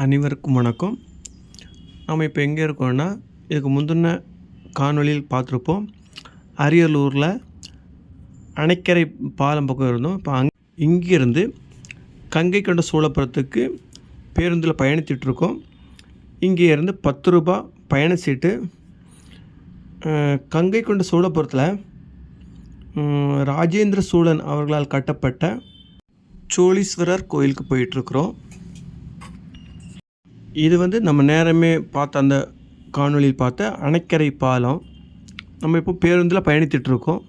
அனைவருக்கும் வணக்கம். நம்ம இப்போ எங்கே இருக்கோம்னா இதுக்கு முந்தின காணொளியில் பார்த்துருப்போம். அரியலூரில் அணைக்கரை பாலம் பக்கம் இருந்தோம். இப்போ அங் இங்கேருந்து கங்கை கொண்ட சோழபுரத்துக்கு பேருந்தில் பயணித்துட்ருக்கோம் இங்கே இருந்து பத்து ரூபா பயண சீட்டு. கங்கை கொண்ட சோழபுரத்தில் ராஜேந்திர சோழன் அவர்களால் கட்டப்பட்ட சோழீஸ்வரர் கோயிலுக்கு போயிட்டுருக்குறோம் இது வந்து நம்ம நேரமே பார்த்த அந்த காணொளியில் பார்த்த அணைக்கரை பாலம். நம்ம இப்போ பேருந்தில் பயணித்துட்ருக்கோம்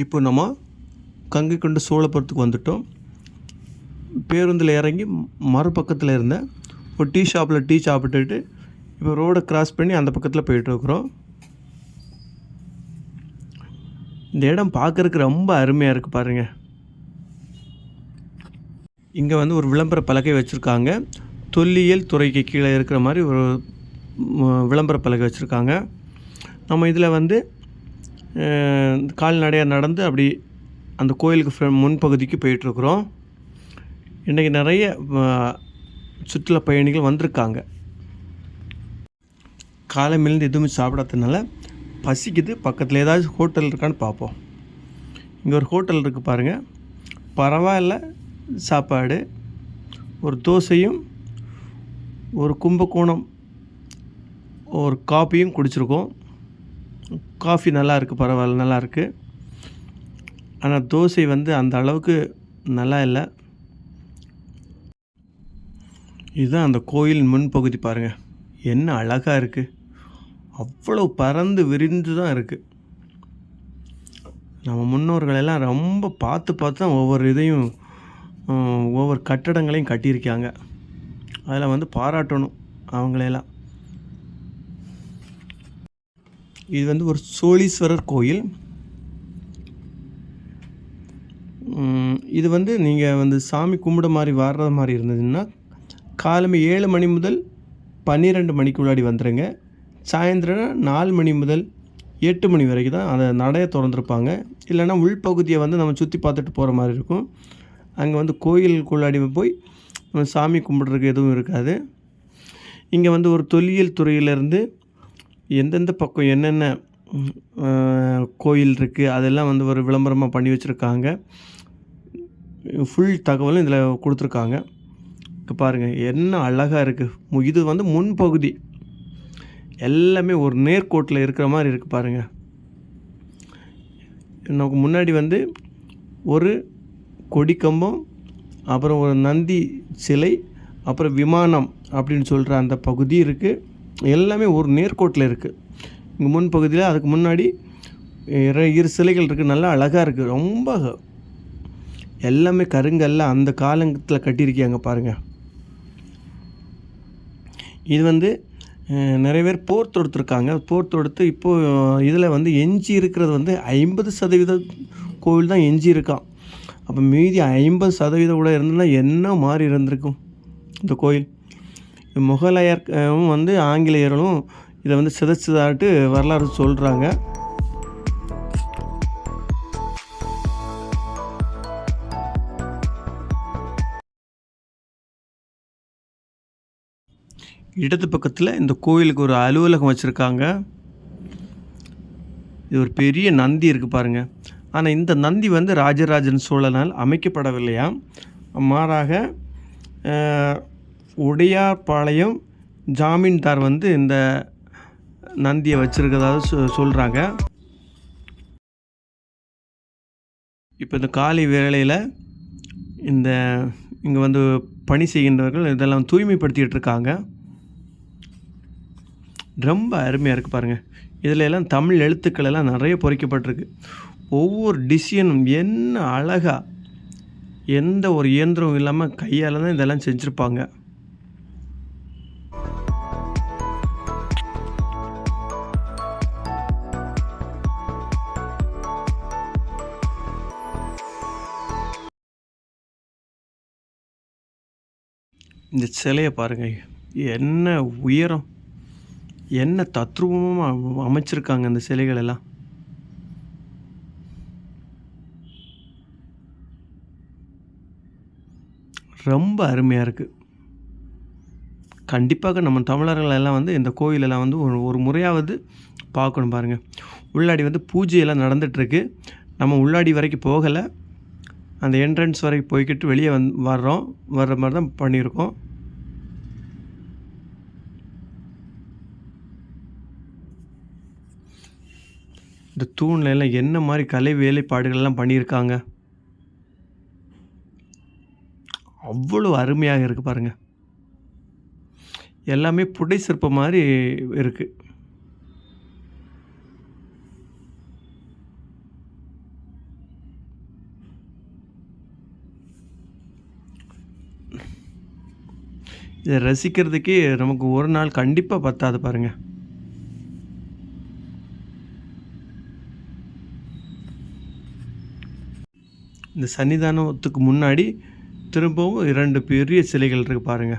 இப்போ நம்ம கங்கை கொண்ட சோழபுரத்துக்கு வந்துட்டோம். பேருந்தில் இறங்கி மறுபக்கத்தில் இருந்த ஒரு டீ ஷாப்பில் டீ சாப்பிட்டுட்டு இப்போ ரோடை கிராஸ் பண்ணி அந்த பக்கத்தில் போயிட்டுருக்குறோம். இந்த இடம் பார்க்குறதுக்கு ரொம்ப அருமையாக இருக்குது பாருங்கள் இங்கே வந்து ஒரு விளம்பர பலகை வச்சுருக்காங்க. தொல்லியல் துறைக்கு கீழே இருக்கிற மாதிரி ஒரு விளம்பர பலகை வச்சுருக்காங்க. நம்ம இதில் வந்து கால்நடையாக நடந்து அப்படி அந்த கோயிலுக்கு முன்பகுதிக்கு போயிட்டுருக்குறோம். இன்றைக்கி நிறைய சுற்றுலா பயணிகள் வந்திருக்காங்க. காலமிலேருந்து எதுவுமே சாப்பிடாததுனால பசிக்குது. பக்கத்தில் ஏதாவது ஹோட்டல் இருக்கான்னு பார்ப்போம். இங்கே ஒரு ஹோட்டல் இருக்குது பாருங்கள் பரவாயில்ல சாப்பாடு. ஒரு தோசையும் ஒரு கும்பகோணம் ஒரு காப்பியும் குடிச்சிருக்கோம். காஃபி நல்லா இருக்குது பரவாயில்ல நல்லா இருக்குது ஆனால் தோசை வந்து அந்த அளவுக்கு நல்லா இல்லை. இதுதான் அந்த கோயில் முன்பகுதி பாருங்கள் என்ன அழகாக இருக்குது அவ்வளோ பறந்து விரிந்து தான் இருக்குது நம்ம முன்னோர்கள் எல்லாம் ரொம்ப பார்த்து பார்த்து தான் ஒவ்வொரு இதையும் ஒவ்வொரு கட்டடங்களையும் கட்டியிருக்காங்க. அதில் வந்து பாராட்டணும் அவங்களையெல்லாம். இது வந்து ஒரு சோழீஸ்வரர் கோயில். இது வந்து நீங்கள் வந்து சாமி கும்பிட மாதிரி வர்ற மாதிரி இருந்ததுன்னா காலமே ஏழு மணி முதல் பன்னிரெண்டு மணிக்கு முன்னாடி வந்துடுங்க சாயந்தரம் நாலு மணி முதல் எட்டு மணி வரைக்கும் தான் அதை நடைய திறந்துருப்பாங்க. இல்லைன்னா உள்பகுதியை வந்து நம்ம சுற்றி பார்த்துட்டு போகிற மாதிரி இருக்கும். அங்கே வந்து கோயிலுக்குள்ளாடி போய் நம்ம சாமி கும்பிட்றதுக்கு எதுவும் இருக்காது. இங்கே வந்து ஒரு தொல்லியல் துறையிலேருந்து எந்தெந்த பக்கம் என்னென்ன கோயில் இருக்குது அதெல்லாம் வந்து ஒரு விளம்பரமாக பண்ணி வச்சுருக்காங்க. ஃபுல் தகவலும் இதில் கொடுத்துருக்காங்க. இப்போ பாருங்கள் என்ன அழகாக இருக்குது இது வந்து முன்பகுதி எல்லாமே ஒரு நேர்கோட்டில் இருக்கிற மாதிரி இருக்குது பாருங்கள் நமக்கு முன்னாடி வந்து ஒரு கொடிக்கம்பம் அப்புறம் ஒரு நந்தி சிலை அப்புறம் விமானம் அப்படின்னு சொல்கிற அந்த பகுதி இருக்குது எல்லாமே ஒரு நேர்கோட்டில் இருக்குது இங்கே முன்பகுதியில் அதுக்கு முன்னாடி இரு இரு சிலைகள் இருக்குது நல்லா அழகாக இருக்குது ரொம்ப எல்லாமே கருங்கல்ல அந்த காலத்தில் கட்டியிருக்காங்க பாருங்கள் இது வந்து நிறைய பேர் போர் தொடுத்துருக்காங்க. போர் தொடுத்து இப்போது இதில் வந்து எஞ்சி இருக்கிறது வந்து ஐம்பது சதவீத கோவில் தான் எஞ்சி இருக்கான் அப்போ மீதி ஐம்பது சதவீதம் கூட இருந்ததுன்னா என்ன மாதிரி இருந்திருக்கும் இந்த கோயில்? முகலாயரும் வந்து ஆங்கிலேயர்களும் இதை வந்து சிதைச்சதாட்டு வரலாறு சொல்கிறாங்க இடது பக்கத்தில் இந்த கோயிலுக்கு ஒரு அலுவலகம் வச்சுருக்காங்க. இது ஒரு பெரிய நந்தி இருக்குது பாருங்கள் ஆனால் இந்த நந்தி வந்து ராஜராஜன் சோழனால் அமைக்கப்படவில்லையா மாறாக உடையார்பாளையம் ஜாமீன்தார் வந்து இந்த நந்தியை வச்சுருக்கதாக சொ சொல்கிறாங்க இப்போ இந்த காலை வேளையில் இந்த இங்கே வந்து பணி செய்கின்றவர்கள் இதெல்லாம் தூய்மைப்படுத்திகிட்டு இருக்காங்க. ரொம்ப அருமையாக இருக்குது பாருங்கள் இதில் எல்லாம் தமிழ் எழுத்துக்கள் எல்லாம் நிறைய பொறிக்கப்பட்டிருக்கு. ஒவ்வொரு டிசியனும் என்ன அழகாக எந்த ஒரு இயந்திரம் இல்லாமல் கையால் தான் இதெல்லாம் செஞ்சுருப்பாங்க. இந்த சிலையை பாருங்கள் என்ன உயரம் என்ன தத்ரூபமாக அமைச்சிருக்காங்க அந்த சிலைகள் எல்லாம். ரொம்ப அருமையாக இருக்குது கண்டிப்பாக நம்ம தமிழர்கள் எல்லாம் வந்து இந்த கோயிலெல்லாம் வந்து ஒரு ஒரு முறையாவது பார்க்கணும் பாருங்கள் உள்ளாடி வந்து பூஜையெல்லாம் நடந்துகிட்ருக்கு நம்ம உள்ளாடி வரைக்கும் போகலை. அந்த என்ட்ரன்ஸ் வரைக்கும் போய்கிட்டு வெளியே வந் வர்றோம். வர்ற மாதிரி தான் பண்ணியிருக்கோம். இந்த தூண்ல எல்லாம் என்ன மாதிரி கலை வேலைப்பாடுகள்லாம் பண்ணியிருக்காங்க? அவ்வளோ அருமையாக இருக்குது பாருங்கள் எல்லாமே புடை சிற்பம் மாதிரி இருக்குது இதை ரசிக்கிறதுக்கே நமக்கு ஒரு நாள் கண்டிப்பாக பத்தாது பாருங்கள் இந்த சன்னிதானத்துக்கு முன்னாடி திரும்பவும் இரண்டு பெரிய சிலைகள் இருக்கு பாருங்க.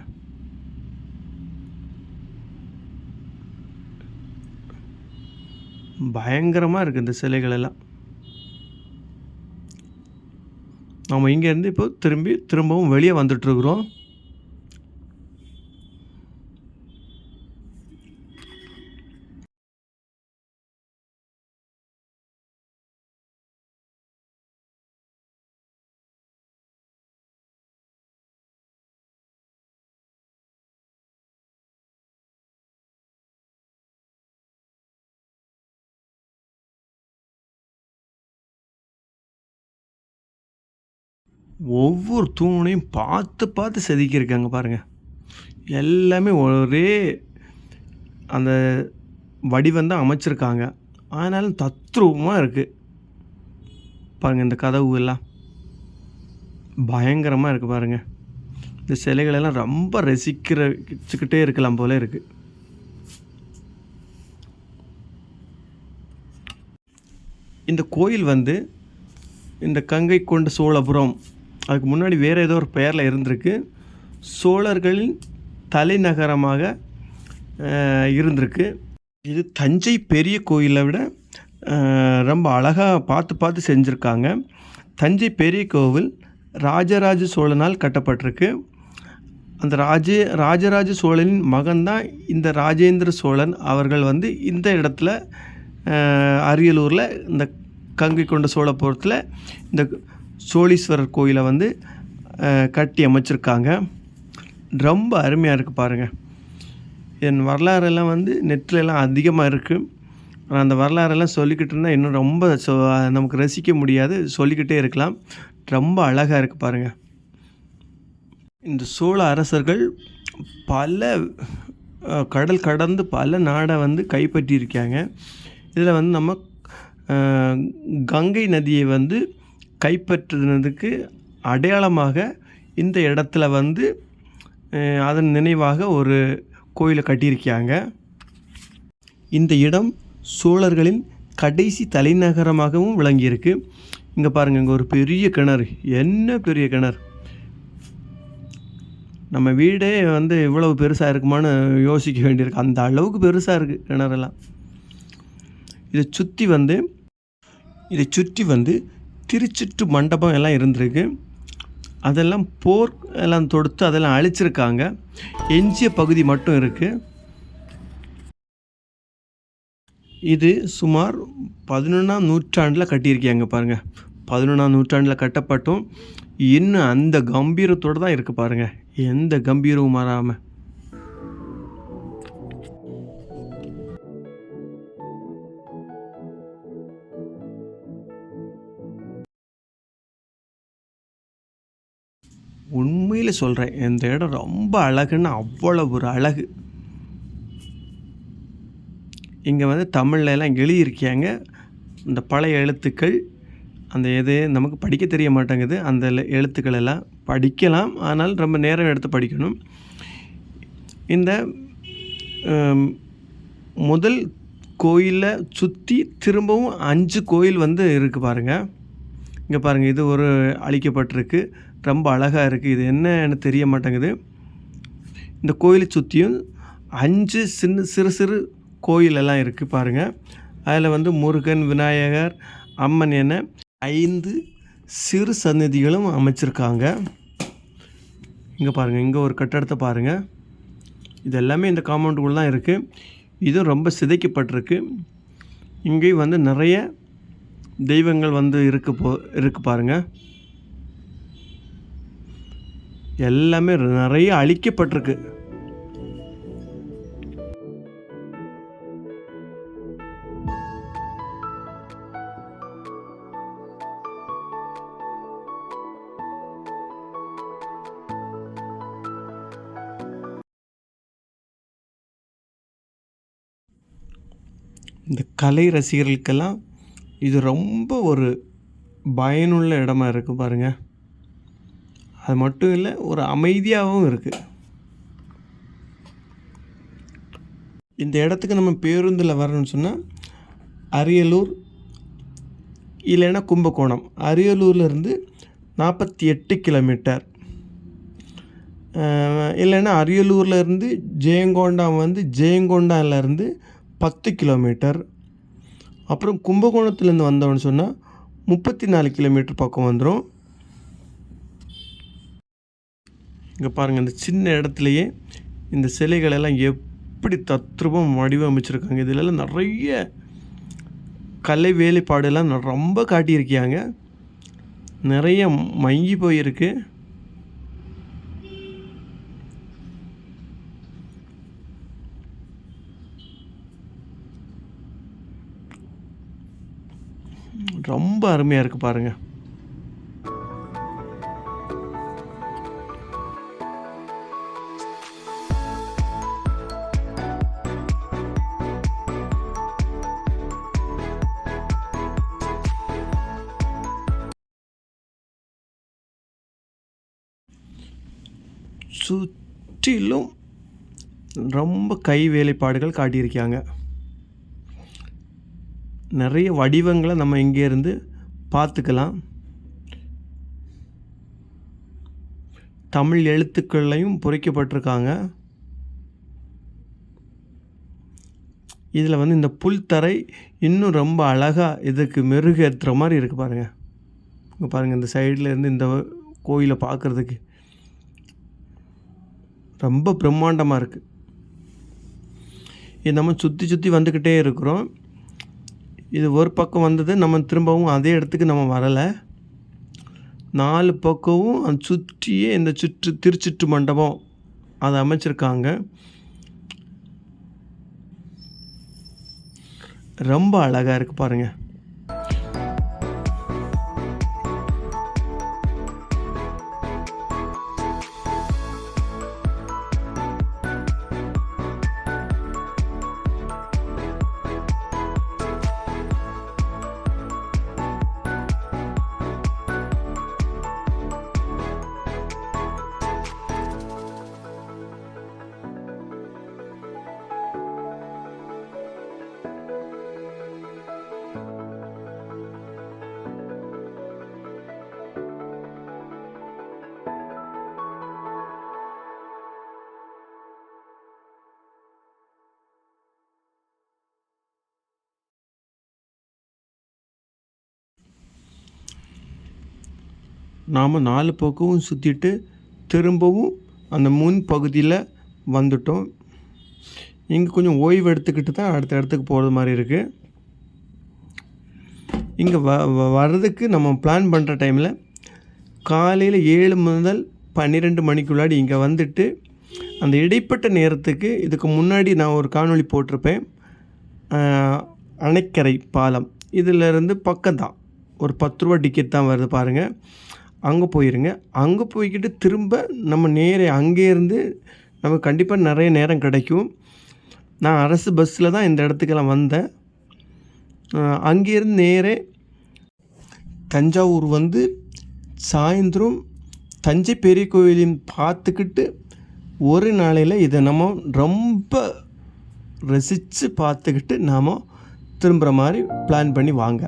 பயங்கரமாக இருக்குது இந்த சிலைகள் எல்லாம். நம்ம இங்கேருந்து இப்போ திரும்பி திரும்பவும் வெளியே வந்துட்டுருக்குறோம் ஒவ்வொரு தூணையும் பார்த்து பார்த்து செதுக்கியிருக்காங்க பாருங்கள் எல்லாமே ஒரே அந்த வடிவம் தான் அமைச்சிருக்காங்க. ஆனாலும் தத்ரூபமாக இருக்குது பாருங்கள் இந்த கதவு எல்லாம். பயங்கரமாக இருக்குது பாருங்கள் இந்த சிலைகளெல்லாம் ரொம்ப ரசிக்கிறச்சுக்கிட்டே இருக்கலாம் போல இருக்குது இந்த கோயில் வந்து இந்த கங்கை கொண்ட சோழபுரம் அதுக்கு முன்னாடி வேறு ஏதோ ஒரு பெயரில் இருந்திருக்கு. சோழர்களின் தலைநகரமாக இருந்திருக்கு. இது தஞ்சை பெரிய கோயிலை விட ரொம்ப அழகாக பார்த்து பார்த்து செஞ்சுருக்காங்க. தஞ்சை பெரிய கோவில் ராஜராஜ சோழனால் கட்டப்பட்டிருக்கு. அந்த ராஜ ராஜராஜ சோழனின் மகன்தான் இந்த ராஜேந்திர சோழன். அவர்கள் வந்து இந்த இடத்துல அரியலூரில் இந்த கங்கை கொண்ட சோழபுரத்தில் இந்த சோழீஸ்வரர் கோயிலை வந்து கட்டி அமைச்சிருக்காங்க. ரொம்ப அருமையாக இருக்குது பாருங்கள் என் வரலாறெல்லாம் வந்து நெட்டில் அதிகமாக இருக்குது ஆனால் அந்த வரலாறெல்லாம் சொல்லிக்கிட்டு இருந்தால் இன்னும் ரொம்ப சொ நமக்கு ரசிக்க முடியாது. சொல்லிக்கிட்டே இருக்கலாம். ரொம்ப அழகாக இருக்குது பாருங்கள் இந்த சோழ அரசர்கள் பல கடல் கடந்து பல நாடை வந்து கைப்பற்றியிருக்காங்க. இதில் வந்து நம்ம கங்கை நதியை வந்து கைப்பற்றினதுக்கு அடையாளமாக இந்த இடத்துல வந்து அதன் நினைவாக ஒரு கோயிலை கட்டியிருக்காங்க இந்த இடம் சோழர்களின் கடைசி தலைநகரமாகவும் விளங்கியிருக்கு. இங்கே பாருங்கள் இங்கே ஒரு பெரிய கிணறு. என்ன பெரிய கிணறு? நம்ம வீடே வந்து இவ்வளவு பெருசாக இருக்குமான்னு யோசிக்க வேண்டியிருக்கு. அந்த அளவுக்கு பெருசாக இருக்குது கிணறெல்லாம். இதை சுற்றி வந்து இதை சுற்றி வந்து திருச்சிட்டு மண்டபம் எல்லாம் இருந்திருக்கு. அதெல்லாம் போர் எல்லாம் தொடுத்து அதெல்லாம் அழிச்சிருக்காங்க. எஞ்சிய பகுதி மட்டும் இருக்குது இது சுமார் பதினொன்றாம் நூற்றாண்டில் கட்டியிருக்காங்க பாருங்கள் பதினொன்றாம் நூற்றாண்டில் கட்டப்பட்டும். இன்னும் அந்த கம்பீரத்தோடு தான் இருக்குது பாருங்கள் எந்த கம்பீரமும் மாறாமல் உண்மையில் சொல்கிறேன் இந்த இடம் ரொம்ப அழகுன்னு அவ்வளோ ஒரு அழகு. இங்கே வந்து தமிழ்ல எல்லாம் எழுதியிருக்காங்க இந்த பழைய எழுத்துக்கள் அந்த எது நமக்கு படிக்க தெரிய மாட்டேங்குது. அந்த எழுத்துக்கள் எல்லாம் படிக்கலாம் ஆனால் ரொம்ப நேரம் எடுத்து படிக்கணும். இந்த முதல் கோயிலை சுற்றி திரும்பவும் அஞ்சு கோயில் வந்து இருக்குது பாருங்கள் இங்கே பாருங்கள் இது ஒரு அழிக்கப்பட்டிருக்கு. ரொம்ப அழகாக இருக்குது இது என்னன்னு தெரிய மாட்டேங்குது. இந்த கோயிலை சுற்றியும் அஞ்சு சின்ன சிறு சிறு கோயிலெல்லாம் இருக்குது பாருங்கள் அதில் வந்து முருகன் விநாயகர் அம்மன் என ஐந்து சிறு சந்நிதிகளும் அமைச்சிருக்காங்க. இங்கே பாருங்கள் இங்கே ஒரு கட்டடத்தை பாருங்கள் இது எல்லாமே இந்த காம்பவுண்டுக்குள்ள தான் இருக்குது இதுவும் ரொம்ப சிதைக்கப்பட்டிருக்கு. இங்கேயும் வந்து நிறைய தெய்வங்கள் வந்து இருக்கு போ இருக்குது பாருங்கள் எல்லாமே நிறைய அழிக்கப்பட்டிருக்கு. இந்த கலை ரசிகர்களுக்கெல்லாம் இது ரொம்ப ஒரு பயனுள்ள இடமா இருக்குது பாருங்கள் அது மட்டும் இல்லை ஒரு அமைதியாகவும் இருக்குது இந்த இடத்துக்கு நம்ம பேருந்தில் வரணும்னு சொன்னால் அரியலூர் இல்லைன்னா கும்பகோணம். அரியலூர்லேருந்து நாற்பத்தி எட்டு கிலோமீட்டர். இல்லைன்னா அரியலூர்லேருந்து இருந்து வந்து ஜெயங்கொண்டாலேருந்து பத்து கிலோமீட்டர். அப்புறம் கும்பகோணத்துலேருந்து வந்தோம்னு சொன்னால் முப்பத்தி நாலு கிலோமீட்டர் பக்கம் வந்துடும் இங்கே பாருங்கள் இந்த சின்ன இடத்துலையே இந்த சிலைகளெல்லாம் எப்படி தத்ரூபம் வடிவமைச்சிருக்காங்க. இதிலெல்லாம் நிறைய கலை வேலைப்பாடெல்லாம் ரொம்ப காட்டியிருக்கியாங்க. நிறைய மங்கி போயிருக்கு. ரொம்ப அருமையாக இருக்குது பாருங்கள் சுற்றிலும் ரொம்ப கை வேலைப்பாடுகள் காட்டியிருக்காங்க. நிறைய வடிவங்களை நம்ம இங்கேருந்து பார்த்துக்கலாம். தமிழ் எழுத்துக்கள்லையும் பொறிக்கப்பட்டிருக்காங்க. இதில் வந்து இந்த புல்தரை இன்னும் ரொம்ப அழகாக இதுக்கு மெருகேற்றுற மாதிரி இருக்குது பாருங்கள் இங்கே பாருங்கள் இந்த சைடில் இருந்து இந்த கோயிலை பார்க்குறதுக்கு. ரொம்ப பிரம்மாண்டமாக இருக்குது இது நம்ம சுற்றி சுற்றி வந்துக்கிட்டே இருக்கிறோம். இது ஒரு பக்கம் வந்தது நம்ம திரும்பவும் அதே இடத்துக்கு நம்ம வரலை. நாலு பக்கமும் அந்த சுற்றியே இந்த சுற்று திருச்சுற்று மண்டபம் அதை அமைச்சிருக்காங்க. ரொம்ப அழகாக இருக்குது பாருங்கள் நாம் நாலு பக்கமும் சுற்றிட்டு திரும்பவும் அந்த முன் பகுதியில் வந்துட்டோம். இங்கே கொஞ்சம் ஓய்வு எடுத்துக்கிட்டு தான் அடுத்த இடத்துக்கு போகிறது மாதிரி இருக்குது இங்கே வ வ- வர்றதுக்கு நம்ம பிளான் பண்ணுற டைமில் காலையில் ஏழு முதல் பன்னிரெண்டு மணிக்குள்ளாடி இங்கே வந்துட்டு அந்த இடைப்பட்ட நேரத்துக்கு இதுக்கு முன்னாடி நான் ஒரு காணொளி போட்டிருப்பேன். அணைக்கரை பாலம். இதிலிருந்து பக்கம்தான். ஒரு பத்து ரூபா டிக்கெட் தான் வருது பாருங்கள் அங்கே போயிருங்க. அங்கே போய்க்கிட்டு திரும்ப நம்ம நேரே அங்கேருந்து நமக்கு கண்டிப்பாக நிறைய நேரம் கிடைக்கும். நான் அரசு பஸ்ஸில் தான் இந்த இடத்துக்கெல்லாம் வந்தேன். அங்கேருந்து நேரே தஞ்சாவூர் வந்து சாயந்தரம் தஞ்சை பெரிய கோயிலையும் பார்த்துக்கிட்டு ஒரு நாளையில் இதை நம்ம ரொம்ப ரசித்து பார்த்துக்கிட்டு நாம் திரும்புகிற மாதிரி பிளான் பண்ணி வாங்க.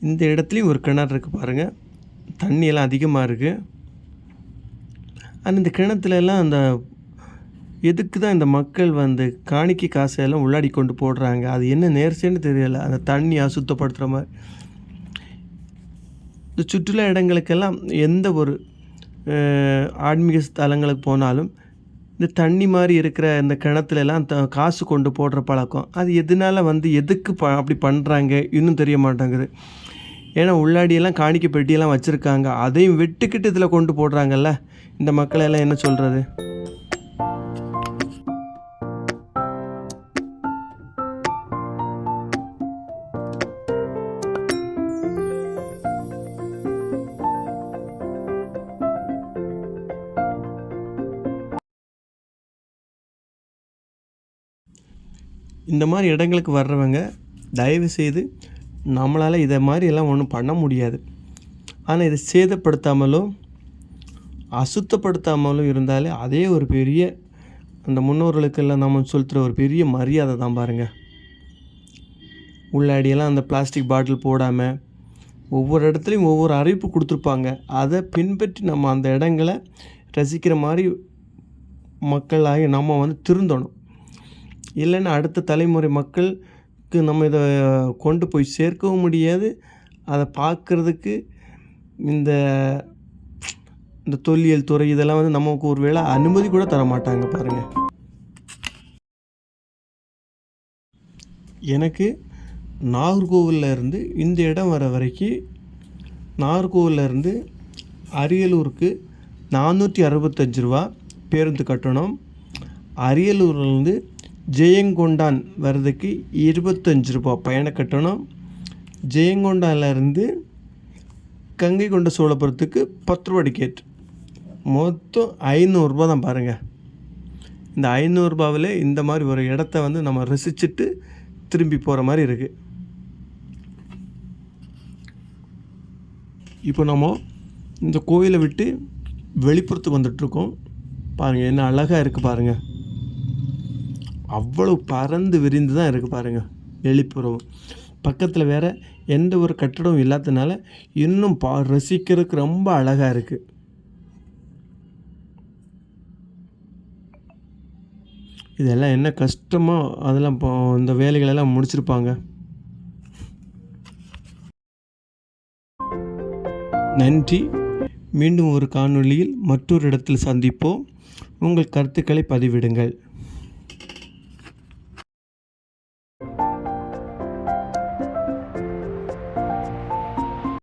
இந்த இடத்துலையும் ஒரு கிணறு இருக்குது பாருங்கள் தண்ணியெல்லாம் அதிகமாக இருக்குது ஆனால் இந்த கிணத்துல எல்லாம் அந்த எதுக்கு தான் இந்த மக்கள் வந்து காணிக்கை காசையெல்லாம் உள்ளாடி கொண்டு போடுறாங்க? அது என்ன நேர்ச்சின்னு தெரியல. அந்த தண்ணி அசுத்தப்படுத்துகிற மாதிரி. இந்த சுற்றுலா இடங்களுக்கெல்லாம் எந்த ஒரு ஆன்மீக ஸ்தலங்களுக்கு போனாலும் இந்த தண்ணி மாதிரி இருக்கிற இந்த கிணத்துல எல்லாம் த காசு கொண்டு போடுற பழக்கம். அது எதனால வந்து எதுக்கு ப அப்படி பண்ணுறாங்க இன்னும் தெரிய மாட்டேங்குது. ஏன்னா உள்ளாடியெல்லாம் காணிக்க பெட்டியெல்லாம் வச்சுருக்காங்க. அதையும் வெட்டுக்கிட்டு இதில் கொண்டு போடுறாங்கல்ல? இந்த மக்களெல்லாம் என்ன சொல்கிறது இந்த மாதிரி இடங்களுக்கு வர்றவங்க தயவு செய்து நம்மளால் இதை மாதிரி எல்லாம் ஒன்றும் பண்ண முடியாது. ஆனால் இதை சேதப்படுத்தாமலோ அசுத்தப்படுத்தாமலும் இருந்தாலே அதே ஒரு பெரிய அந்த முன்னோர்களுக்கெல்லாம் நம்ம சொல்கிற ஒரு பெரிய மரியாதை தான் பாருங்கள் உள்ளாடியெல்லாம் அந்த பிளாஸ்டிக் பாட்டில் போடாமல் ஒவ்வொரு இடத்துலையும் ஒவ்வொரு அறிவிப்பு கொடுத்துருப்பாங்க. அதை பின்பற்றி நம்ம அந்த இடங்களை ரசிக்கிற மாதிரி மக்களாகி நம்ம வந்து திருந்தணும். இல்லைன்னா அடுத்த தலைமுறை மக்களுக்கு நம்ம இதை கொண்டு போய் சேர்க்கவும் முடியாது. அதை பார்க்குறதுக்கு இந்த இந்த தொல்லியல் துறை இதெல்லாம் வந்து நமக்கு ஒரு வேளை அனுமதி கூட தர மாட்டாங்க பாருங்கள் எனக்கு நாகர்கோவிலில் இருந்து இந்த இடம் வர வரைக்கும் நாகர்கோவிலில் இருந்து அரியலூருக்கு நானூற்றி அறுபத்தஞ்சு ரூபா பேருந்து கட்டணம். அரியலூர்லேருந்து ஜெயங்கொண்டான் வர்றதுக்கு இருபத்தஞ்சு ரூபா பயண கட்டணம். ஜெயங்கொண்டான்லேருந்து கங்கை கொண்ட சோழபுரத்துக்கு பத்து ரூபா டிக்கெட் மொத்தம் ஐநூறுரூபா தான் பாருங்கள் இந்த ஐநூறுரூபாவில் இந்த மாதிரி ஒரு இடத்த வந்து நம்ம ரசிச்சுட்டு திரும்பி போகிற மாதிரி இருக்குது இப்போ நம்ம இந்த கோயிலை விட்டு வெளிப்புறத்துக்கு வந்துட்ருக்கோம் பாருங்கள் என்ன அழகாக இருக்குது பாருங்கள் அவ்வளவு பறந்து விரிந்து தான் இருக்குது பாருங்கள் வெளிப்புறவும் பக்கத்தில் வேறு எந்த ஒரு கட்டடமும் இல்லாததுனால இன்னும் பா ரசிக்கிறதுக்கு ரொம்ப அழகாக இருக்குது இதெல்லாம் என்ன கஷ்டமோ அதெல்லாம் இப்போ இந்த வேலைகளெல்லாம் முடிச்சிருப்பாங்க. நன்றி. மீண்டும் ஒரு காணொளியில் மற்றொரு இடத்தில் சந்திப்போம். உங்கள் கருத்துக்களை பதிவிடுங்கள்.